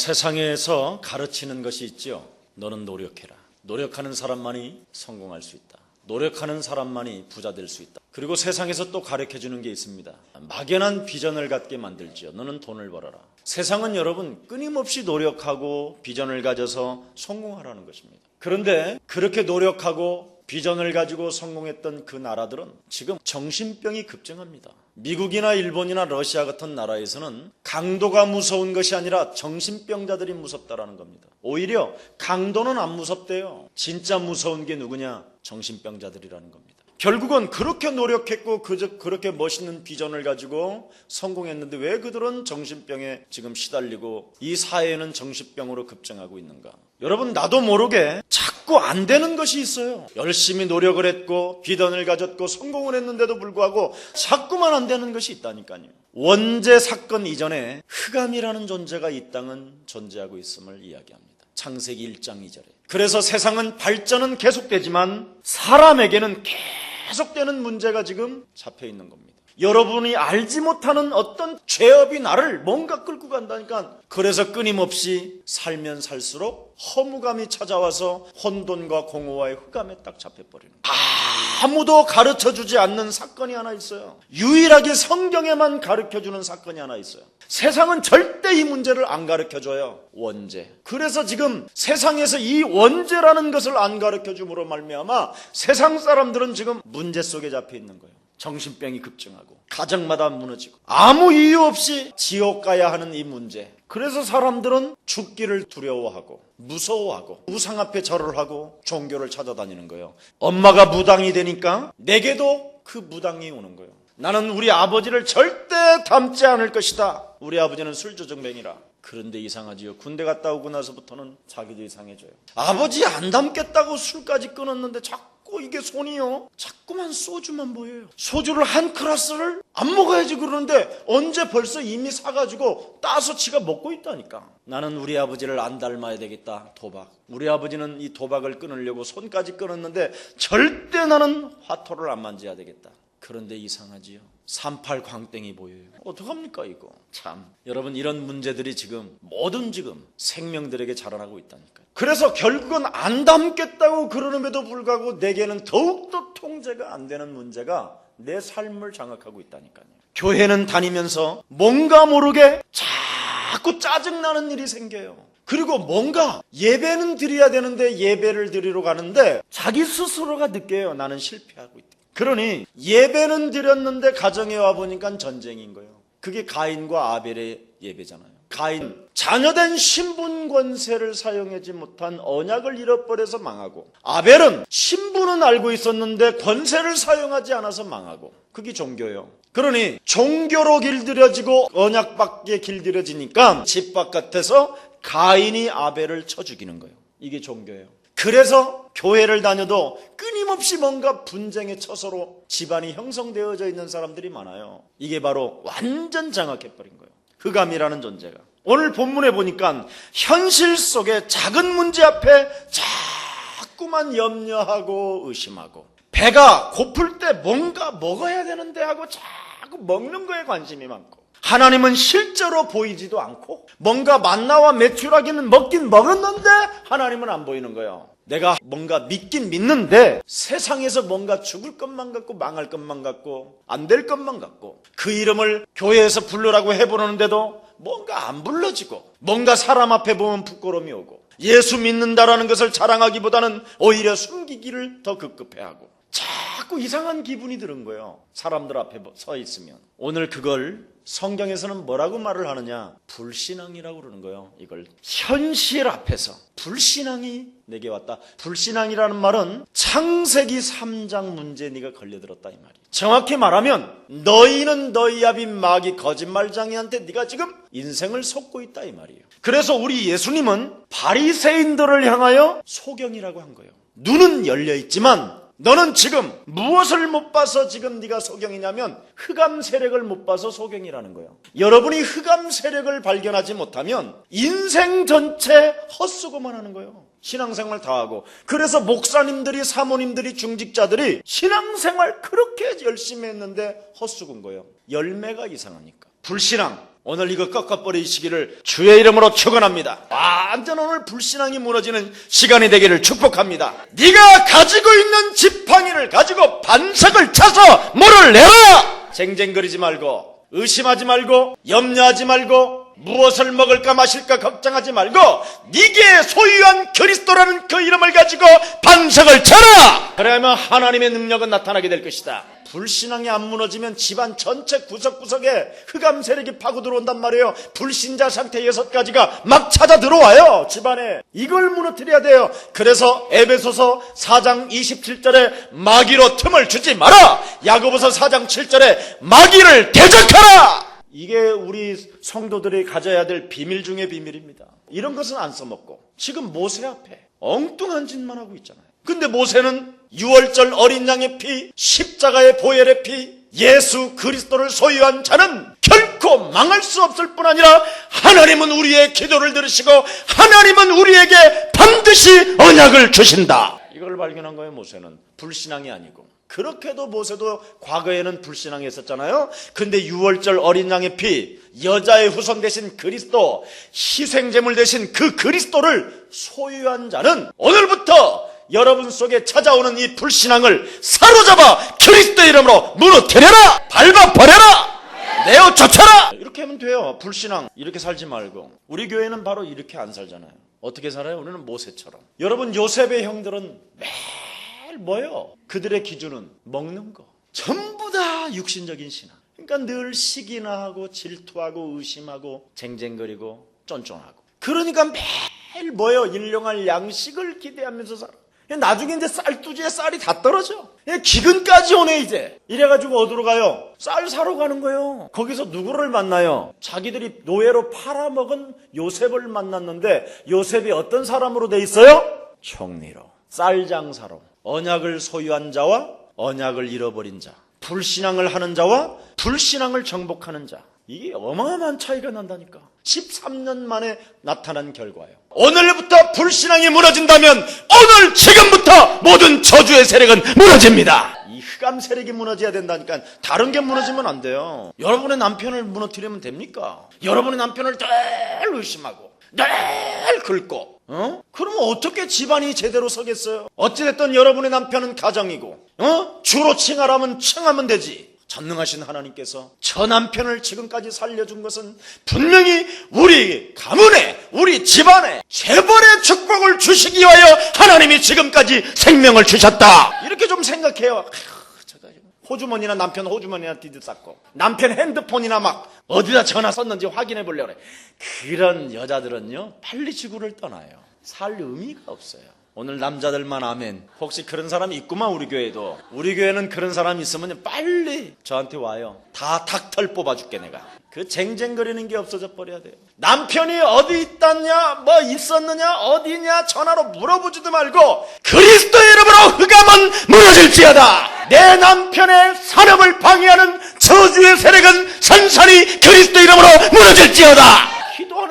세상에서 가르치는 것이 있죠. 너는 노력해라. 노력하는 사람만이 성공할 수 있다. 노력하는 사람만이 부자 될 수 있다. 그리고 세상에서 또 가르쳐 주는 게 있습니다. 막연한 비전을 갖게 만들지요. 너는 돈을 벌어라. 세상은 여러분 끊임없이 노력하고 비전을 가져서 성공하라는 것입니다. 그런데 그렇게 노력하고 비전을 가지고 성공했던 그 나라들은 지금 정신병이 급증합니다. 미국이나 일본이나 러시아 같은 나라에서는 강도가 무서운 것이 아니라 정신병자들이 무섭다라는 겁니다. 오히려 강도는 안 무섭대요. 진짜 무서운 게 누구냐? 정신병자들이라는 겁니다. 결국은 그렇게 노력했고 그저 그렇게 멋있는 비전을 가지고 성공했는데 왜 그들은 정신병에 지금 시달리고 이 사회는 정신병으로 급증하고 있는가? 여러분 나도 모르게 자꾸 안 되는 것이 있어요. 열심히 노력을 했고 비전을 가졌고 성공을 했는데도 불구하고 자꾸만 안 되는 것이 있다니까요. 원죄 사건 이전에 흑암이라는 존재가 이 땅은 존재하고 있음을 이야기합니다. 창세기 1장 2절에. 그래서 세상은 발전은 계속되지만 사람에게는 계속 되는 문제가 지금 잡혀 있는 겁니다. 여러분이 알지 못하는 어떤 죄업이 나를 뭔가 끌고 간다니까 그래서 끊임없이 살면 살수록 허무감이 찾아와서 혼돈과 공허와의 흑암에 딱 잡혀버리는. 아무도 가르쳐 주지 않는 사건이 하나 있어요. 유일하게 성경에만 가르쳐 주는 사건이 하나 있어요. 세상은 절대 이 문제를 안 가르쳐 줘요. 원죄. 그래서 지금 세상에서 이 원죄라는 것을 안 가르쳐 줌으로 말미암아 세상 사람들은 지금 문제 속에 잡혀 있는 거예요. 정신병이 급증하고 가정마다 무너지고 아무 이유 없이 지옥 가야 하는 이 문제. 그래서 사람들은 죽기를 두려워하고 무서워하고 우상 앞에 절을 하고 종교를 찾아다니는 거예요. 엄마가 무당이 되니까 내게도 그 무당이 오는 거예요. 나는 우리 아버지를 절대 닮지 않을 것이다. 우리 아버지는 술조정뱅이라. 그런데 이상하지요. 군대 갔다 오고 나서부터는 자기도 이상해져요. 아버지 안 닮겠다고 술까지 끊었는데 자꾸 이게 손이요. 자꾸만 소주만 보여요. 소주를 한 클라스를 안 먹어야지 그러는데 언제 벌써 이미 사가지고 따서 지가 먹고 있다니까. 나는 우리 아버지를 안 닮아야 되겠다. 도박. 우리 아버지는 이 도박을 끊으려고 손까지 끊었는데 절대 나는 화토를 안 만져야 되겠다. 그런데 이상하지요. 38 광땡이 보여요. 어떡합니까, 이거? 참. 여러분, 이런 문제들이 지금 모든 지금 생명들에게 자라나고 있다니까요. 그래서 결국은 안 담겠다고 그러는데도 불구하고 내게는 더욱더 통제가 안 되는 문제가 내 삶을 장악하고 있다니까요. 교회는 다니면서 뭔가 모르게 자꾸 짜증나는 일이 생겨요. 그리고 뭔가 예배는 드려야 되는데 예배를 드리러 가는데 자기 스스로가 느껴요. 나는 실패하고 있다. 그러니 예배는 드렸는데 가정에 와 보니까 전쟁인 거예요. 그게 가인과 아벨의 예배잖아요. 가인 자녀된 신분 권세를 사용하지 못한 언약을 잃어버려서 망하고 아벨은 신분은 알고 있었는데 권세를 사용하지 않아서 망하고 그게 종교예요. 그러니 종교로 길들여지고 언약 밖에 길들여지니까 집 바깥에서 가인이 아벨을 쳐 죽이는 거예요. 이게 종교예요. 그래서 교회를 다녀도 끊임없이 뭔가 분쟁의 처소로 집안이 형성되어져 있는 사람들이 많아요. 이게 바로 완전 장악해버린 거예요. 흑암이라는 존재가. 오늘 본문에 보니까 현실 속에 작은 문제 앞에 자꾸만 염려하고 의심하고 배가 고플 때 뭔가 먹어야 되는데 하고 자꾸 먹는 거에 관심이 많고 하나님은 실제로 보이지도 않고 뭔가 만나와 메추라기는 먹긴 먹었는데 하나님은 안 보이는 거예요. 내가 뭔가 믿긴 믿는데 세상에서 뭔가 죽을 것만 같고 망할 것만 같고 안 될 것만 같고 그 이름을 교회에서 부르라고 해보는데도 뭔가 안 불러지고 뭔가 사람 앞에 보면 부끄러움이 오고 예수 믿는다라는 것을 자랑하기보다는 오히려 숨기기를 더 급급해하고 자꾸 이상한 기분이 드는 거예요. 사람들 앞에 서 있으면. 오늘 그걸 성경에서는 뭐라고 말을 하느냐? 불신앙이라고 그러는 거예요. 이걸 현실 앞에서 불신앙이 내게 왔다. 불신앙이라는 말은 창세기 3장 문제에 네가 걸려들었다 이 말이에요. 정확히 말하면 너희는 너희 아빈 마귀 거짓말장이한테 네가 지금 인생을 속고 있다 이 말이에요. 그래서 우리 예수님은 바리새인들을 향하여 소경이라고 한 거예요. 눈은 열려 있지만 너는 지금 무엇을 못 봐서 지금 네가 소경이냐면 흑암 세력을 못 봐서 소경이라는 거예요. 여러분이 흑암 세력을 발견하지 못하면 인생 전체 헛수고만 하는 거예요. 신앙생활 다 하고 그래서 목사님들이 사모님들이 중직자들이 신앙생활 그렇게 열심히 했는데 헛수고인 거예요. 열매가 이상하니까. 불신앙, 오늘 이거 꺾어버리시기를 주의 이름으로 축원합니다. 완전 오늘 불신앙이 무너지는 시간이 되기를 축복합니다. 네가 가지고 있는 지팡이를 가지고 반석을 차서 물을 내라. 쟁쟁거리지 말고 의심하지 말고 염려하지 말고 무엇을 먹을까 마실까 걱정하지 말고 네게 소유한 그리스도라는 그 이름을 가지고 반석을 쳐라. 그래야만 하나님의 능력은 나타나게 될 것이다. 불신앙이 안 무너지면 집안 전체 구석구석에 흑암 세력이 파고 들어온단 말이에요. 불신자 상태 여섯 가지가 막 찾아 들어와요. 집안에. 이걸 무너뜨려야 돼요. 그래서 에베소서 4장 27절에 마귀로 틈을 주지 마라. 야고보서 4장 7절에 마귀를 대적하라. 이게 우리 성도들이 가져야 될 비밀 중의 비밀입니다. 이런 것은 안 써먹고 지금 모세 앞에 엉뚱한 짓만 하고 있잖아요. 근데 모세는 6월절 어린 양의 피, 십자가의 보혈의 피, 예수 그리스도를 소유한 자는 결코 망할 수 없을 뿐 아니라 하나님은 우리의 기도를 들으시고 하나님은 우리에게 반드시 언약을 주신다. 이걸 발견한 거예요, 모세는. 불신앙이 아니고. 그렇게도 모세도 과거에는 불신앙이 있었잖아요. 근데 6월절 어린 양의 피, 여자의 후손 대신 그리스도, 희생제물 대신 그 그리스도를 소유한 자는 오늘부터 여러분 속에 찾아오는 이 불신앙을 사로잡아 그리스도 이름으로 무너뜨려라! 밟아 버려라! 내어 쫓아라! 이렇게 하면 돼요. 불신앙. 이렇게 살지 말고. 우리 교회는 바로 이렇게 안 살잖아요. 어떻게 살아요? 우리는 모세처럼. 여러분, 요셉의 형들은 매일 뭐요? 그들의 기준은 먹는 거. 전부 다 육신적인 신앙. 그러니까 늘 시기나 하고 질투하고 의심하고 쟁쟁거리고 쫀쫀하고. 그러니까 매일 뭐요? 일용할 양식을 기대하면서 살아. 나중에 이제 쌀두지에 쌀이 다 떨어져. 기근까지 오네 이제. 이래가지고 어디로 가요? 쌀 사러 가는 거예요. 거기서 누구를 만나요? 자기들이 노예로 팔아먹은 요셉을 만났는데 요셉이 어떤 사람으로 돼 있어요? 총리로. 쌀 장사로. 언약을 소유한 자와 언약을 잃어버린 자. 불신앙을 하는 자와 불신앙을 정복하는 자. 이게 어마어마한 차이가 난다니까. 13년 만에 나타난 결과예요. 오늘부터 불신앙이 무너진다면 오늘 지금부터 모든 저주의 세력은 무너집니다. 이 흑암 세력이 무너져야 된다니까 다른 게 무너지면 안 돼요. 여러분의 남편을 무너뜨리면 됩니까? 여러분의 남편을 늘 의심하고 늘 긁고 어? 그러면 어떻게 집안이 제대로 서겠어요? 어찌됐든 여러분의 남편은 가정이고 어? 주로 칭하라면 칭하면 되지. 전능하신 하나님께서 저 남편을 지금까지 살려준 것은 분명히 우리 가문에 우리 집안에 재벌의 축복을 주시기 위하여 하나님이 지금까지 생명을 주셨다 이렇게 좀 생각해요 호주머니나 남편 호주머니나 뒤집쌌고 남편 핸드폰이나 막 어디다 전화 썼는지 확인해 보려고 그래. 그런 여자들은요 빨리 지구를 떠나요. 살 의미가 없어요 오늘 남자들만 아멘. 혹시 그런 사람이 있구만 우리 교회도. 우리 교회는 그런 사람이 있으면 빨리 저한테 와요. 다 닥털 뽑아줄게 내가. 그 쟁쟁거리는 게 없어져 버려야 돼요. 남편이 어디 있다냐, 뭐 있었느냐, 어디냐 전화로 물어보지도 말고 그리스도 이름으로 흑암은 무너질지어다. 내 남편의 산업을 방해하는 저주의 세력은 산산이 그리스도 이름으로 무너질지어다.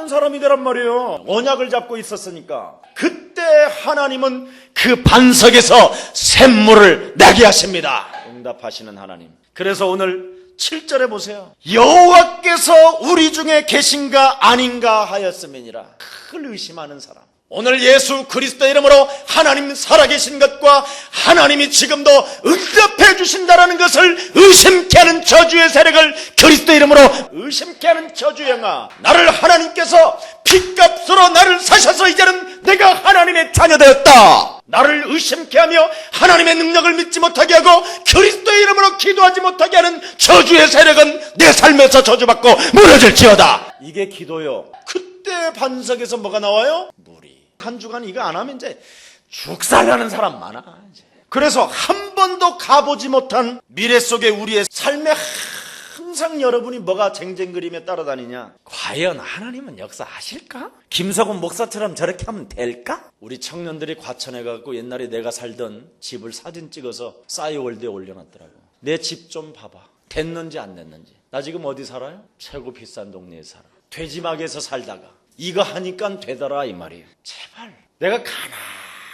사람이 되란 말이에요. 언약을 잡고 있었으니까. 그때 하나님은 그 반석에서 샘물을 나게 하십니다. 응답하시는 하나님. 그래서 오늘 7절에 보세요. 여호와께서 우리 중에 계신가 아닌가 하였음이니라. 그걸 의심하는 사람. 오늘 예수 그리스도 이름으로 하나님 살아계신 것과 하나님이 지금도 응답해 주신다라는 것을 의심케 하는 저주의 세력을 그리스도 이름으로 의심케 하는 저주의 영아 나를 하나님께서 핏값으로 나를 사셔서 이제는 내가 하나님의 자녀되었다. 나를 의심케 하며 하나님의 능력을 믿지 못하게 하고 그리스도의 이름으로 기도하지 못하게 하는 저주의 세력은 내 삶에서 저주받고 무너질지어다. 이게 기도요. 그때 반석에서 뭐가 나와요? 한 주간 이거 안 하면 이제 죽살나는 사람 많아. 이제. 그래서 한 번도 가보지 못한 미래 속에 우리의 삶에 항상 여러분이 뭐가 쟁쟁그림에 따라다니냐? 과연 하나님은 역사하실까? 김석훈 목사처럼 저렇게 하면 될까? 우리 청년들이 과천에 가고 옛날에 내가 살던 집을 사진 찍어서 싸이월드에 올려놨더라고. 내 집 좀 봐봐. 됐는지 안 됐는지. 나 지금 어디 살아요? 최고 비싼 동네에 살아. 돼지막에서 살다가 이거 하니까 되더라 이 말이에요. 제발 내가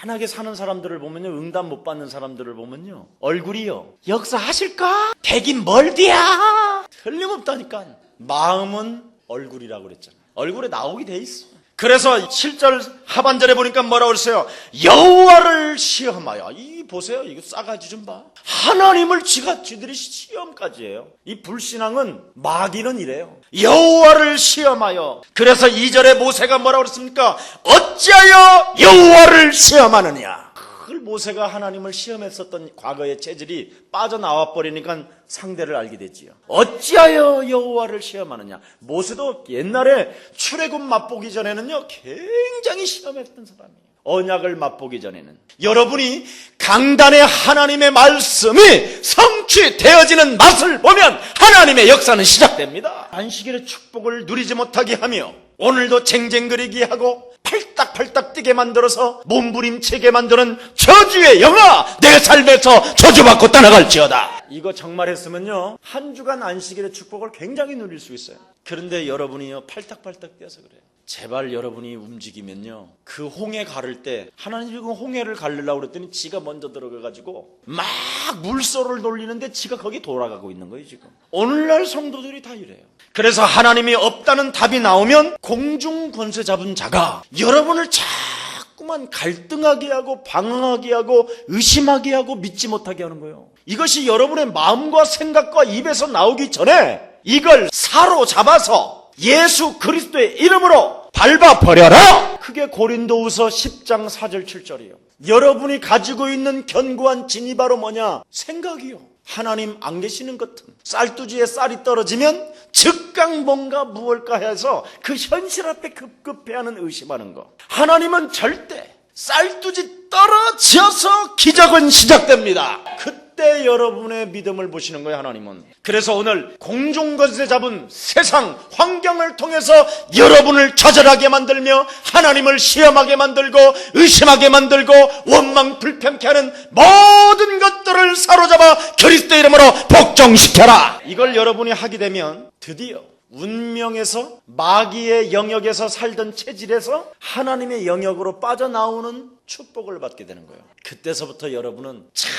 가난하게 사는 사람들을 보면요 응답 못 받는 사람들을 보면요 얼굴이요 역사하실까? 되긴 멀디야 틀림없다니까 마음은 얼굴이라고 그랬잖아요. 얼굴에 나오게 돼 있어. 그래서 7절 하반절에 보니까 뭐라고 그랬어요? 여호와를 시험하여. 이 보세요. 이거 싸가지 좀 봐. 하나님을 지가 지들이 시험까지 해요. 이 불신앙은 마귀는 이래요. 여호와를 시험하여. 그래서 2절에 모세가 뭐라고 그랬습니까? 어찌하여 여호와를 시험하느냐? 그걸 모세가 하나님을 시험했었던 과거의 체질이 빠져나와 버리니까 상대를 알게 됐지요. 어찌하여 여호와를 시험하느냐? 모세도 옛날에 출애굽 맛보기 전에는요 굉장히 시험했던 사람이에요. 언약을 맛보기 전에는. 여러분이 강단의 하나님의 말씀이 성취되어지는 맛을 보면 하나님의 역사는 시작됩니다. 안식일의 축복을 누리지 못하게 하며 오늘도 쟁쟁거리게 하고 팔딱팔딱 뛰게 만들어서 몸부림치게 만드는 저주의 영아 내 삶에서 저주받고 떠나갈지어다. 이거 정말 했으면요 한 주간 안식일의 축복을 굉장히 누릴 수 있어요. 그런데 여러분이요 팔딱팔딱 뛰어서 그래요 제발 여러분이 움직이면요. 그 홍해 가를 때 하나님이 그 홍해를 가르려고 그랬더니 지가 먼저 들어가가지고 막 물소를 돌리는데 지가 거기 돌아가고 있는 거예요 지금. 오늘날 성도들이 다 이래요. 그래서 하나님이 없다는 답이 나오면 공중 권세 잡은 자가 여러분을 자꾸만 갈등하게 하고 방황하게 하고 의심하게 하고 믿지 못하게 하는 거예요. 이것이 여러분의 마음과 생각과 입에서 나오기 전에 이걸 사로잡아서 예수 그리스도의 이름으로 밟아 버려라. 그게 고린도후서 10장 4절 7절이에요. 여러분이 가지고 있는 견고한 진이 바로 뭐냐? 생각이요. 하나님 안 계시는 것은 쌀두지에 쌀이 떨어지면 즉각 뭔가 무엇일까 해서 그 현실 앞에 급급해하는 의심하는 거. 하나님은 절대 쌀두지 떨어져서 기적은 시작됩니다. 그 때 여러분의 믿음을 보시는 거예요, 하나님은. 그래서 오늘 공중것에 잡은 세상 환경을 통해서 여러분을 좌절하게 만들며 하나님을 시험하게 만들고 의심하게 만들고 원망 불평케 하는 모든 것들을 사로잡아 그리스도 이름으로 복종시켜라. 이걸 여러분이 하게 되면 드디어 운명에서 마귀의 영역에서 살던 체질에서 하나님의 영역으로 빠져나오는 축복을 받게 되는 거예요. 그때서부터 여러분은 참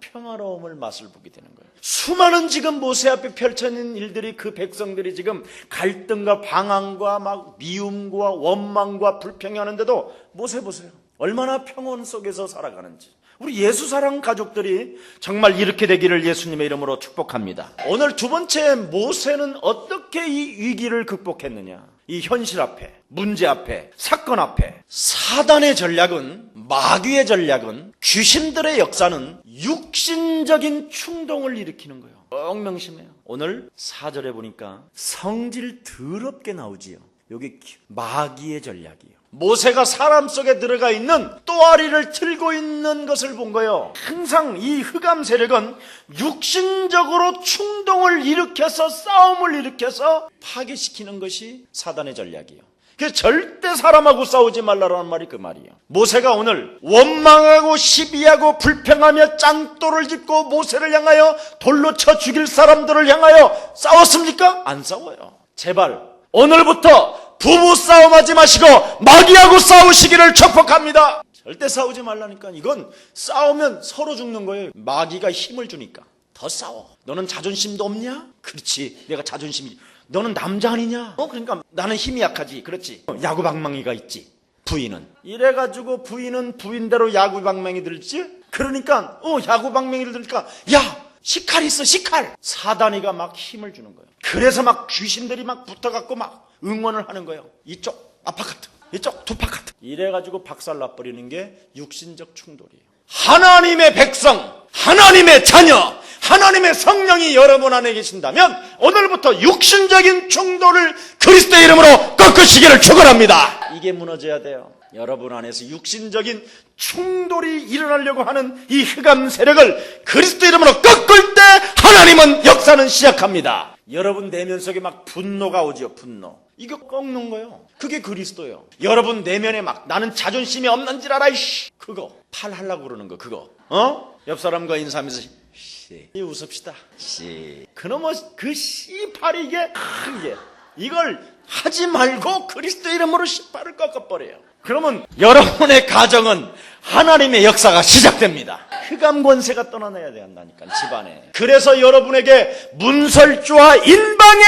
평화로움을 맛을 보게 되는 거예요. 수많은 지금 모세 앞에 펼쳐진 일들이 그 백성들이 지금 갈등과 방황과 막 미움과 원망과 불평이 하는데도 모세 보세요. 얼마나 평온 속에서 살아가는지. 우리 예수 사랑 가족들이 정말 이렇게 되기를 예수님의 이름으로 축복합니다. 오늘 두 번째 모세는 어떻게 이 위기를 극복했느냐? 이 현실 앞에, 문제 앞에, 사건 앞에 사단의 전략은 마귀의 전략은 귀신들의 역사는 육신적인 충동을 일으키는 거예요. 꼭 명심해요. 오늘 사절에 보니까 성질 더럽게 나오지요. 여기 마귀의 전략이에요. 모세가 사람 속에 들어가 있는 또아리를 틀고 있는 것을 본 거예요. 항상 이 흑암 세력은 육신적으로 충동을 일으켜서 싸움을 일으켜서 파괴시키는 것이 사단의 전략이에요. 그래서 절대 사람하고 싸우지 말라라는 말이 그 말이에요. 모세가 오늘 원망하고 시비하고 불평하며 짱돌을 짓고 모세를 향하여 돌로 쳐 죽일 사람들을 향하여 싸웠습니까? 안 싸워요. 제발 오늘부터 부부 싸움하지 마시고 마귀하고 싸우시기를 축복합니다. 절대 싸우지 말라니까 이건 싸우면 서로 죽는 거예요. 마귀가 힘을 주니까 더 싸워. 너는 자존심도 없냐? 그렇지. 내가 자존심이. 너는 남자 아니냐? 어 그러니까 나는 힘이 약하지. 그렇지. 야구방망이가 있지. 부인은 이래가지고 부인은 부인대로 야구방망이 들지. 그러니까 어 야구방망이를 들니까 야 시칼 있어 시칼. 사단이가 막 힘을 주는 거예요. 그래서 막 귀신들이 막 붙어갖고 막 응원을 하는 거예요. 이쪽 아파카트, 이쪽 투파카트. 이래가지고 박살나버리는 게 육신적 충돌이에요. 하나님의 백성, 하나님의 자녀, 하나님의 성령이 여러분 안에 계신다면 오늘부터 육신적인 충돌을 그리스도의 이름으로 꺾으시기를 축원합니다. 이게 무너져야 돼요. 여러분 안에서 육신적인 충돌이 일어나려고 하는 이 흑암 세력을 그리스도 이름으로 꺾을 때 하나님은 역사는 시작합니다. 여러분 내면 속에 막 분노가 오지요, 분노. 이거 꺾는 거예요. 그게 그리스도예요. 여러분 내면에 막 나는 자존심이 없는 줄 알아, 이씨. 그거 팔 하려고 그러는 거, 그거. 어? 옆 사람과 인사하면서 씨, 웃읍시다. 씨. 그놈의 그 씨 팔이 이게 크게 이걸 하지 말고 그리스도 이름으로 십발을 꺾어버려요. 그러면 여러분의 가정은 하나님의 역사가 시작됩니다. 흑암 권세가 떠나내야 된다니까 집안에. 그래서 여러분에게 문설주와 인방에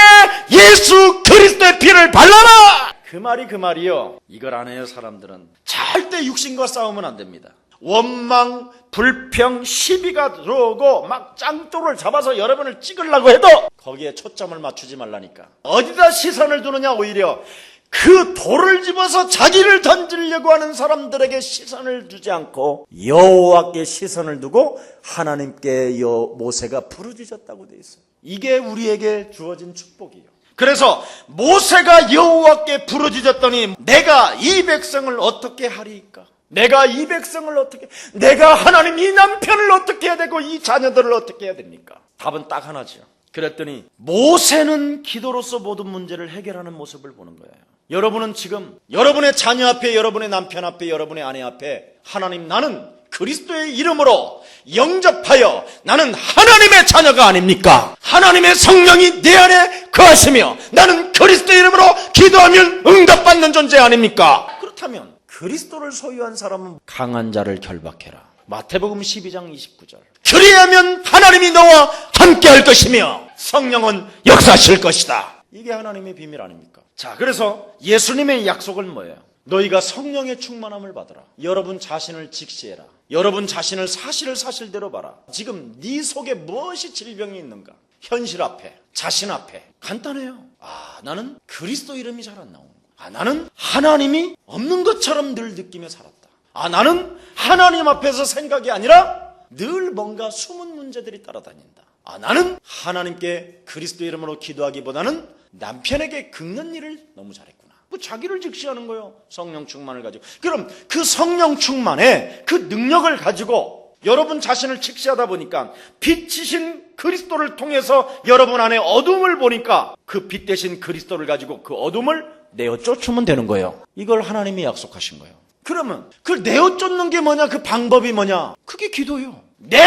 예수 그리스도의 피를 발라라. 그 말이 그 말이요. 이걸 안 해요 사람들은. 절대 육신과 싸우면 안 됩니다. 원망, 불평, 시비가 들어오고 막 짱돌을 잡아서 여러분을 찍으려고 해도 거기에 초점을 맞추지 말라니까. 어디다 시선을 두느냐 오히려 그 돌을 집어서 자기를 던지려고 하는 사람들에게 시선을 두지 않고 여호와께 시선을 두고 하나님께 여 모세가 부르짖었다고 돼 있어요. 이게 우리에게 주어진 축복이에요. 그래서 모세가 여호와께 부르짖었더니 내가 이 백성을 어떻게 하리이까? 내가 이 백성을 어떻게 내가 하나님 이 남편을 어떻게 해야 되고 이 자녀들을 어떻게 해야 됩니까? 답은 딱 하나죠. 그랬더니 모세는 기도로서 모든 문제를 해결하는 모습을 보는 거예요. 여러분은 지금 여러분의 자녀 앞에 여러분의 남편 앞에 여러분의 아내 앞에 하나님 나는 그리스도의 이름으로 영접하여 나는 하나님의 자녀가 아닙니까? 하나님의 성령이 내 안에 거하시며 나는 그리스도의 이름으로 기도하면 응답받는 존재 아닙니까? 그렇다면 그리스도를 소유한 사람은 강한 자를 결박해라. 마태복음 12장 29절. 그리하면 하나님이 너와 함께 할 것이며 성령은 역사하실 것이다. 이게 하나님의 비밀 아닙니까? 자, 그래서 예수님의 약속은 뭐예요? 너희가 성령의 충만함을 받으라. 여러분 자신을 직시해라. 여러분 자신을 사실을 사실대로 봐라. 지금 네 속에 무엇이 질병이 있는가? 현실 앞에, 자신 앞에. 간단해요. 아, 나는 그리스도 이름이 잘안 거야. 아, 나는 하나님이 없는 것처럼 늘 느끼며 살았다. 아, 나는 하나님 앞에서 생각이 아니라 늘 뭔가 숨은 문제들이 따라다닌다. 아, 나는 하나님께 그리스도 이름으로 기도하기보다는 남편에게 긁는 일을 너무 잘했구나. 뭐 자기를 직시하는 거예요. 성령 충만을 가지고. 그럼 그 성령 충만에 그 능력을 가지고 여러분 자신을 직시하다 보니까 빛이신 그리스도를 통해서 여러분 안에 어둠을 보니까 그 빛 대신 그리스도를 가지고 그 어둠을 내어 쫓으면 되는 거예요. 이걸 하나님이 약속하신 거예요. 그러면 그 내어 쫓는 게 뭐냐? 그 방법이 뭐냐? 그게 기도예요. 내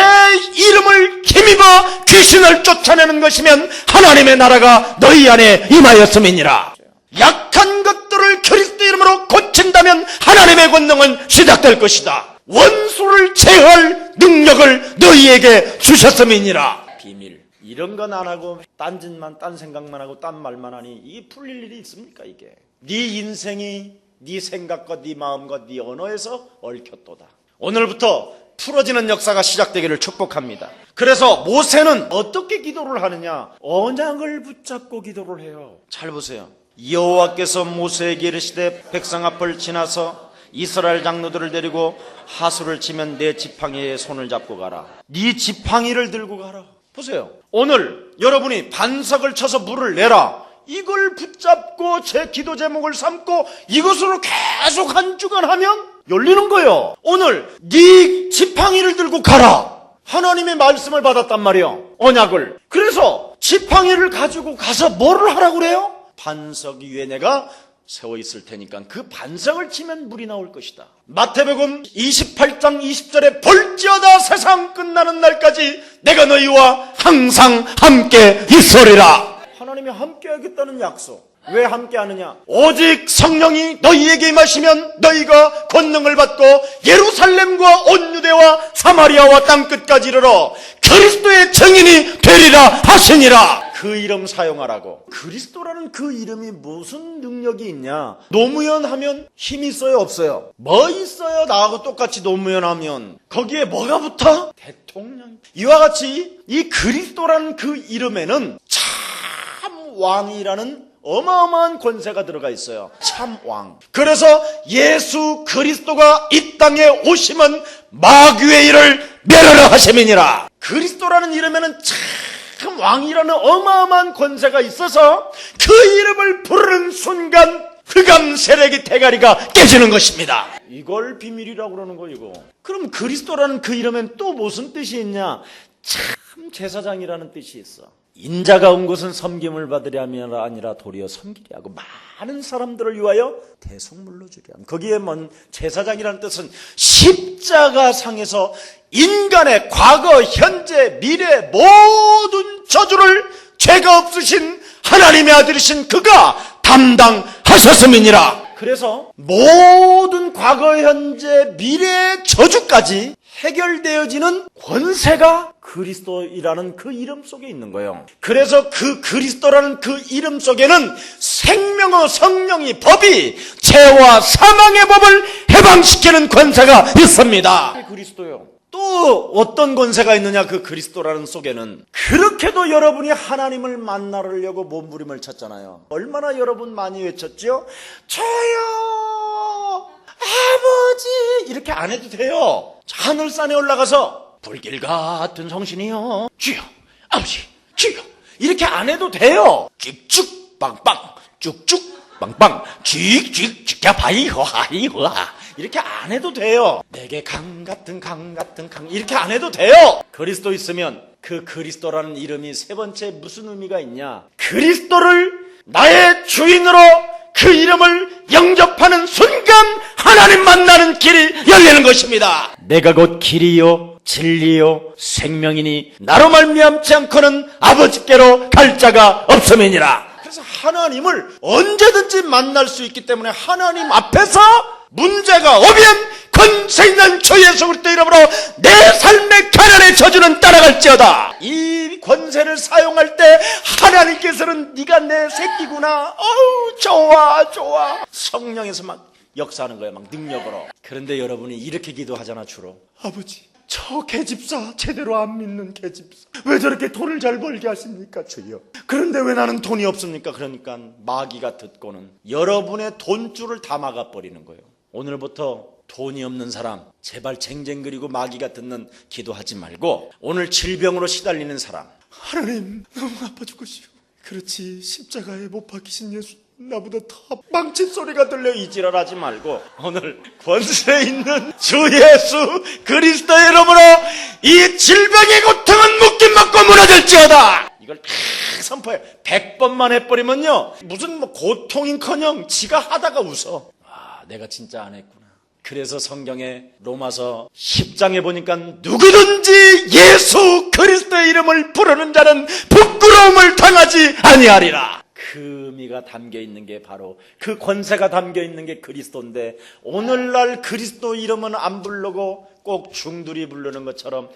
이름을 힘입어 귀신을 쫓아내는 것이면 하나님의 나라가 너희 안에 임하였음이니라. 약한 것들을 그리스도 이름으로 고친다면 하나님의 권능은 시작될 것이다. 원수를 제어할 능력을 너희에게 주셨음이니라. 이런 건 안 하고 딴 짓만 딴 생각만 하고 딴 말만 하니 이게 풀릴 일이 있습니까 이게? 네 인생이 네 생각과 네 마음과 네 언어에서 얽혔도다. 오늘부터 풀어지는 역사가 시작되기를 축복합니다. 그래서 모세는 어떻게 기도를 하느냐? 언약을 붙잡고 기도를 해요. 잘 보세요. 여호와께서 모세에게 이르시되 백성 앞을 지나서 이스라엘 장로들을 데리고 하수를 치면 내 지팡이에 손을 잡고 가라. 네 지팡이를 들고 가라. 보세요. 오늘 여러분이 반석을 쳐서 물을 내라. 이걸 붙잡고 제 기도 제목을 삼고 이것으로 계속 한 주간 하면 열리는 거예요. 오늘 네 지팡이를 들고 가라. 하나님의 말씀을 받았단 말이에요. 언약을. 그래서 지팡이를 가지고 가서 뭐를 하라고 그래요? 반석 위에 내가 세워 있을 테니까 그 반석을 치면 물이 나올 것이다. 마태복음 28장 20절에 볼지어다 세상 끝나는 날까지 내가 너희와 항상 함께 있으리라. 하나님이 함께 하겠다는 약속. 왜 함께 하느냐? 오직 성령이 너희에게 임하시면 너희가 권능을 받고 예루살렘과 온 유대와 사마리아와 땅 끝까지 이르러 그리스도의 증인이 되리라 하시니라. 그 이름 사용하라고. 그리스도라는 그 이름이 무슨 능력이 있냐? 노무현 하면 힘 있어요, 없어요? 뭐 있어요? 나하고 똑같이 노무현 하면. 거기에 뭐가 붙어? 대통령. 이와 같이 이 그리스도라는 그 이름에는 참 왕이라는 어마어마한 권세가 들어가 있어요. 참 왕. 그래서 예수 그리스도가 이 땅에 오시면 마귀의 일을 멸하라 하심이니라. 그리스도라는 이름에는 참 왕이라는 어마어마한 권세가 있어서 그 이름을 부르는 순간 흑암 세력의 대가리가 깨지는 것입니다. 이걸 비밀이라고 그러는 거 이거. 그럼 그리스도라는 그 이름엔 또 무슨 뜻이 있냐? 참 제사장이라는 뜻이 있어. 인자가 온 것은 섬김을 함이 아니라 도리어 섬기려 하고 많은 사람들을 위하여 대속물로 주려 함. 거기에 뭔 제사장이라는 뜻은 십자가 상에서 인간의 과거, 현재, 미래 모든 저주를 죄가 없으신 하나님의 아들이신 그가 담당하셨음이니라. 그래서 모든 과거, 현재, 미래의 저주까지 해결되어지는 권세가 그리스도이라는 그 이름 속에 있는 거예요. 그래서 그 그리스도라는 그 이름 속에는 생명의 성령이 법이 죄와 사망의 법을 해방시키는 권세가 있습니다. 그리스도요. 또 어떤 권세가 있느냐 그 그리스도라는 속에는 그렇게도 여러분이 하나님을 만나려고 몸부림을 쳤잖아요 얼마나 여러분 많이 외쳤죠 저요 아버지 이렇게 안 해도 돼요 하늘산에 올라가서 불길 같은 성신이요. 주여 아버지 주여 이렇게 안 해도 돼요. 쭉쭉 빵빵 쭉쭉 빵빵 쥐쥐 지켜봐이 허하이 허하. 이렇게 안 해도 돼요. 내게 강 같은 강 같은 강 이렇게 안 해도 돼요. 그리스도 있으면 그 그리스도라는 이름이 세 번째 무슨 의미가 있냐? 그리스도를 나의 주인으로 그 이름을 영접하는 순간 하나님 만나는 길이 열리는 것입니다. 내가 곧 길이요 진리요 생명이니 나로 말미암지 않고는 아버지께로 갈 자가 없음이니라. 그래서 하나님을 언제든지 만날 수 있기 때문에 하나님 앞에서 문제가 오면 권세 있는 주 예수 그리스도 이름으로 내 삶의 가난의 저주는 따라갈지어다. 이 권세를 사용할 때 하나님께서는 네가 내 새끼구나. 어우 좋아 좋아. 성령에서 막 역사하는 거야 막 능력으로. 그런데 여러분이 이렇게 기도하잖아 주로. 아버지 저 계집사 제대로 안 믿는 계집사. 왜 저렇게 돈을 잘 벌게 하십니까 주여? 그런데 왜 나는 돈이 없습니까? 그러니까 마귀가 듣고는 여러분의 돈줄을 다 막아버리는 거예요. 오늘부터 돈이 없는 사람 제발 쟁쟁그리고 마귀가 듣는 기도하지 말고 오늘 질병으로 시달리는 사람. 하나님 너무 아파 죽겠시오. 그렇지 십자가에 못 박히신 예수 나보다 더 망친 소리가 들려. 이지랄하지 말고 오늘 권세 있는 주 예수 그리스도의 이름으로 이 질병의 고통은 묶임 먹고 무너질지어다. 이걸 탁 선포해. 백 번만 해버리면요. 무슨 뭐 고통인커녕 지가 하다가 웃어. 아 내가 진짜 안 했구나. 그래서 성경에 로마서 10장에 보니까 누구든지 예수 그리스도의 이름을 부르는 자는 부끄러움을 당하지 아니하리라. 그 의미가 담겨 있는 게 바로 그 권세가 담겨 있는 게 그리스도인데 오늘날 그리스도 이름은 안 부르고 꼭 중들이 부르는 것처럼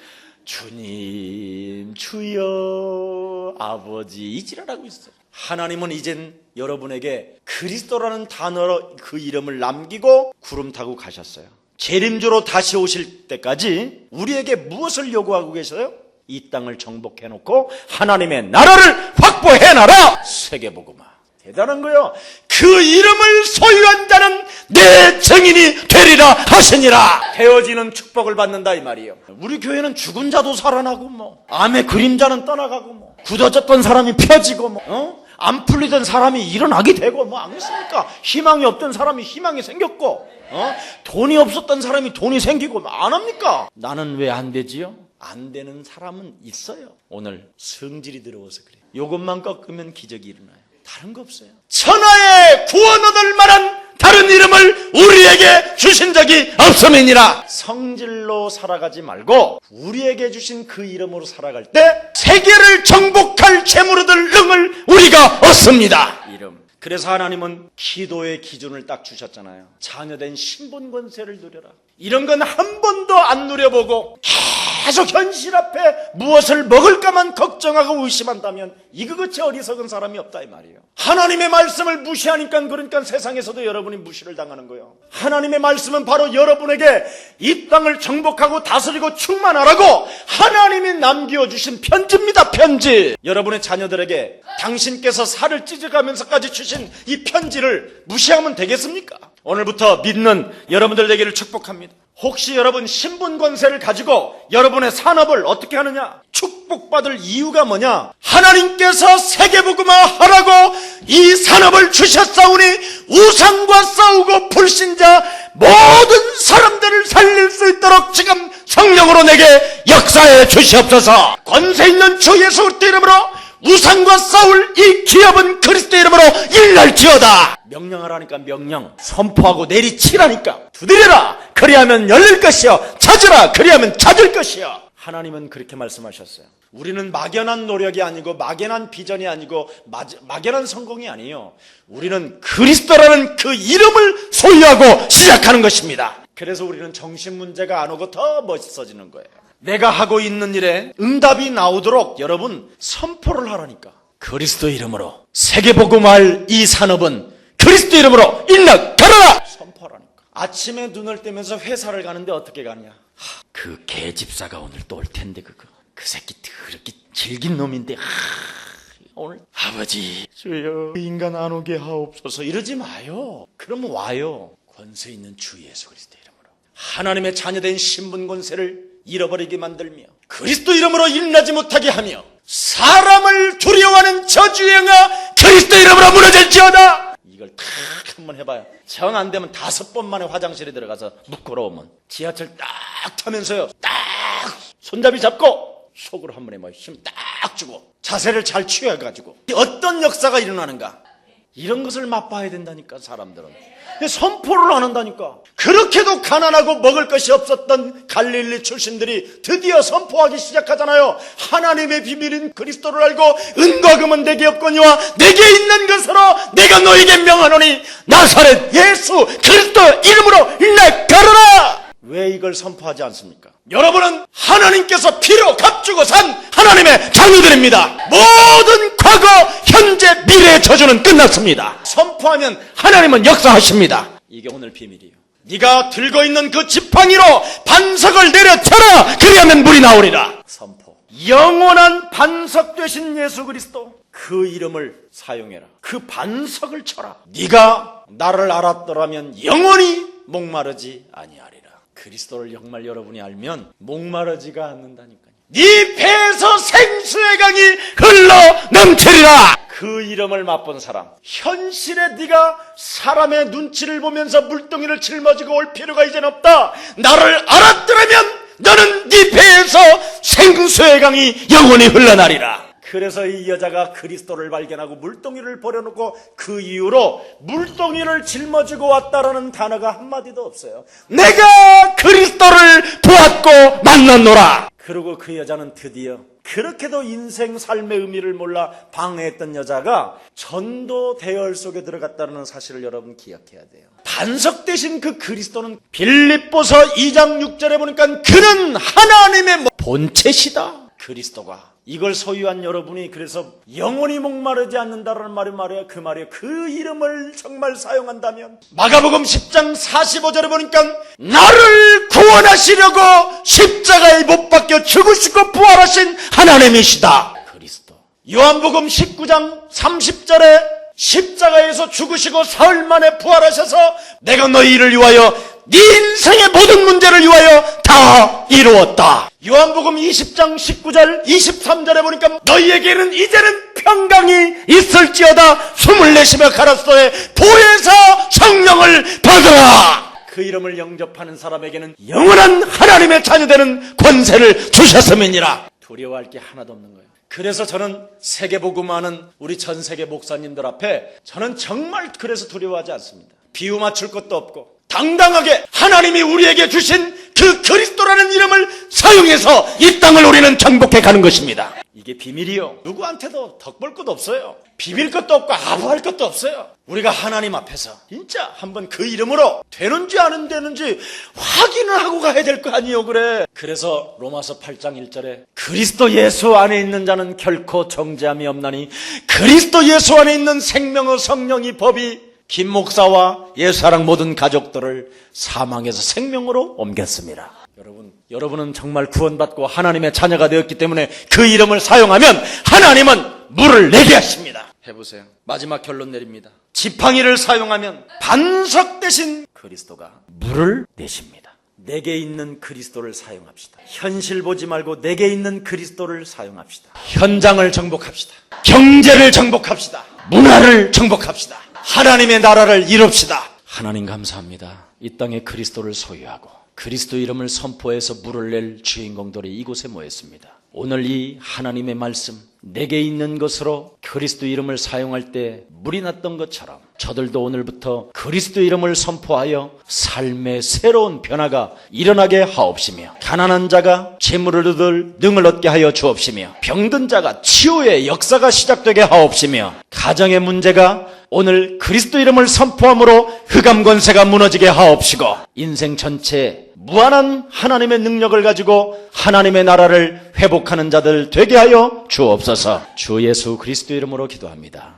주님 주여 아버지 이지랄하고 있어. 하나님은 이젠 여러분에게 그리스도라는 단어로 그 이름을 남기고 구름 타고 가셨어요. 재림주로 다시 오실 때까지 우리에게 무엇을 요구하고 계셔요? 이 땅을 정복해 놓고 하나님의 나라를 확보해 놔라. 세계복음화. 대단한 거요. 그 이름을 소유한 자는 내 증인이 되리라 하시니라. 되어지는 축복을 받는다 이 말이에요. 우리 교회는 죽은 자도 살아나고 뭐 암의 그림자는 떠나가고 뭐 굳어졌던 사람이 펴지고 뭐 어? 안 풀리던 사람이 일어나게 되고 뭐 안 그렇습니까? 희망이 없던 사람이 희망이 생겼고 어? 돈이 없었던 사람이 돈이 생기고 뭐 안 합니까? 나는 왜 안 되지요? 안 되는 사람은 있어요. 오늘 성질이 들어와서 그래요. 요것만 꺾으면 기적이 일어나요. 다른 거 없어요. 천하의 구원 얻을 만한 다른 이름을 우리에게 주신 적이 없음이니라. 성질로 살아가지 말고 우리에게 주신 그 이름으로 살아갈 때 세계를 정복할 재물 얻을 능을 우리가 얻습니다. 이름. 그래서 하나님은 기도의 기준을 딱 주셨잖아요. 자녀된 신분 권세를 누려라. 이런 건 한 번도 안 누려보고 계속 현실 앞에 무엇을 먹을까만 걱정하고 의심한다면 이거같이 어리석은 사람이 없다 이 말이에요. 하나님의 말씀을 무시하니까 그러니까 세상에서도 여러분이 무시를 당하는 거예요. 하나님의 말씀은 바로 여러분에게 이 땅을 정복하고 다스리고 충만하라고 하나님이 남겨 주신 편지입니다 편지. 여러분의 자녀들에게 당신께서 살을 찢어가면서까지 주신 이 편지를 무시하면 되겠습니까? 오늘부터 믿는 여러분들 되기를 축복합니다. 혹시 여러분 신분 권세를 가지고 여러분의 산업을 어떻게 하느냐? 축복받을 이유가 뭐냐? 하나님께서 세계복음화 하라고 이 산업을 주셨사오니 우상과 싸우고 불신자 모든 사람들을 살릴 수 있도록 지금 성령으로 내게 역사해 주시옵소서. 권세 있는 주 예수 그리스도 이름으로 우상과 싸울 이 기업은 그리스도 이름으로 일날지어다. 명령하라니까 명령. 선포하고 내리치라니까. 두드려라. 그리하면 열릴 것이요. 찾으라. 그리하면 찾을 것이요. 하나님은 그렇게 말씀하셨어요. 우리는 막연한 노력이 아니고 막연한 비전이 아니고 마- 막연한 성공이 아니에요. 우리는 그리스도라는 그 이름을 소유하고 시작하는 것입니다. 그래서 우리는 정신 문제가 안 오고 더 멋있어지는 거예요. 내가 하고 있는 일에 응답이 나오도록 여러분 선포를 하라니까. 그리스도 이름으로 세계복음할 이 산업은 그리스도 이름으로 일락 가라! 선포하라니까. 아침에 눈을 떼면서 회사를 가는데 어떻게 가냐? 하, 그 개집사가 오늘 또 올 텐데 그거. 그 새끼 그렇게 질긴 놈인데 하, 오늘 아버지 주여 그 인간 안 오게 하옵소서 이러지 마요. 그러면 와요. 권세 있는 주 예수 그리스도 이름으로 하나님의 자녀된 신분 권세를 잃어버리게 만들며 그리스도 이름으로 일나지 못하게 하며 사람을 두려워하는 저주의 영아 그리스도 이름으로 무너질지어다. 이걸 탁 한번 해봐요. 정 안 되면 다섯 번 만에 화장실에 들어가서 부끄러우면 지하철 딱 타면서요. 딱 손잡이 잡고 속으로 한 번에 뭐힘딱 주고 자세를 잘 취해가지고 어떤 역사가 일어나는가 이런 것을 맛봐야 된다니까 사람들은 선포를 안 한다니까 그렇게도 가난하고 먹을 것이 없었던 갈릴리 출신들이 드디어 선포하기 시작하잖아요 하나님의 비밀인 그리스도를 알고 은과 금은 내게 없거니와 내게 있는 것으로 내가 너에게 명하노니 나사렛 예수 그리스도 이름으로 내 가르라 왜 이걸 선포하지 않습니까? 여러분은 하나님께서 피로 값주고 산 하나님의 자녀들입니다. 모든 과거, 현재, 미래의 저주는 끝났습니다. 선포하면 하나님은 역사하십니다. 이게 오늘 비밀이에요. 네가 들고 있는 그 지팡이로 반석을 내려쳐라. 그리하면 물이 나오리라. 선포. 영원한 반석 되신 예수 그리스도 그 이름을 사용해라. 그 반석을 쳐라. 네가 나를 알았더라면 영원히 목마르지 아니하리라. 그리스도를 정말 여러분이 알면 목마르지가 않는다니까요. 네 배에서 생수의 강이 흘러 넘치리라. 그 이름을 맛본 사람. 현실에 네가 사람의 눈치를 보면서 물동이를 짊어지고 올 필요가 이젠 없다. 나를 알았더라면 너는 네 배에서 생수의 강이 영원히 흘러나리라. 그래서 이 여자가 그리스도를 발견하고 물동이를 버려놓고 그 이후로 물동이를 짊어지고 왔다라는 단어가 한마디도 없어요. 내가 그리스도를 보았고 만났노라. 그리고 그 여자는 드디어 그렇게도 인생 삶의 의미를 몰라 방해했던 여자가 전도 대열 속에 들어갔다는 사실을 여러분 기억해야 돼요. 반석 대신 그 그리스도는 빌립보서 2장 6절에 보니까 그는 하나님의 본체시다. 그리스도가 이걸 소유한 여러분이 그래서 영원히 목마르지 않는다라는 말이 말이야. 그 말이야. 그 이름을 정말 사용한다면 마가복음 10장 45절에 보니까 나를 구원하시려고 십자가에 못 박혀 죽으시고 부활하신 하나님이시다. 그리스도. 요한복음 19장 30절에 십자가에서 죽으시고 사흘 만에 부활하셔서 내가 너희를 위하여 네 인생의 모든 문제를 위하여 다 이루었다. 요한복음 20장 19절 23절에 보니까 너희에게는 이제는 평강이 있을지어다 숨을 내쉬며 가라사대 보혜사 성령을 받으라. 그 이름을 영접하는 사람에게는 영원한 하나님의 자녀되는 권세를 주셨음이니라. 두려워할 게 하나도 없는 거예요. 그래서 저는 세계복음하는 우리 전 세계 목사님들 앞에 저는 정말 그래서 두려워하지 않습니다. 비유 맞출 것도 없고 당당하게 하나님이 우리에게 주신 그 그리스도라는 이름을 사용해서 이 땅을 우리는 정복해 가는 것입니다. 이게 비밀이요. 누구한테도 덕볼 것도 없어요. 비빌 것도 없고 아부할 것도 없어요. 우리가 하나님 앞에서 진짜 한번 그 이름으로 되는지 안 되는지 확인을 하고 가야 될 거 아니에요, 그래. 그래서 로마서 8장 1절에 그리스도 예수 안에 있는 자는 결코 정죄함이 없나니 그리스도 예수 안에 있는 생명의 성령이 법이 김 목사와 예수사랑 모든 가족들을 사망에서 생명으로 옮겼습니다. 여러분, 여러분은 정말 구원받고 하나님의 자녀가 되었기 때문에 그 이름을 사용하면 하나님은 물을 내게 하십니다. 해보세요. 마지막 결론 내립니다. 지팡이를 사용하면 반석 대신 그리스도가 물을 내십니다. 내게 있는 그리스도를 사용합시다. 현실 보지 말고 내게 있는 그리스도를 사용합시다. 현장을 정복합시다. 경제를 정복합시다. 문화를 정복합시다. 하나님의 나라를 이룹시다. 하나님 감사합니다. 이 땅에 그리스도를 소유하고 그리스도 이름을 선포해서 물을 낼 주인공들이 이곳에 모였습니다. 오늘 이 하나님의 말씀 내게 있는 것으로 그리스도 이름을 사용할 때 물이 났던 것처럼 저들도 오늘부터 그리스도 이름을 선포하여 삶의 새로운 변화가 일어나게 하옵시며 가난한 자가 재물을 얻을 능을 얻게 하여 주옵시며 병든 자가 치유의 역사가 시작되게 하옵시며 가정의 문제가 오늘 그리스도 이름을 선포함으로 흑암 권세가 무너지게 하옵시고 인생 전체에 무한한 하나님의 능력을 가지고 하나님의 나라를 회복하는 자들 되게 하여 주옵소서 주 예수 그리스도 이름으로 기도합니다.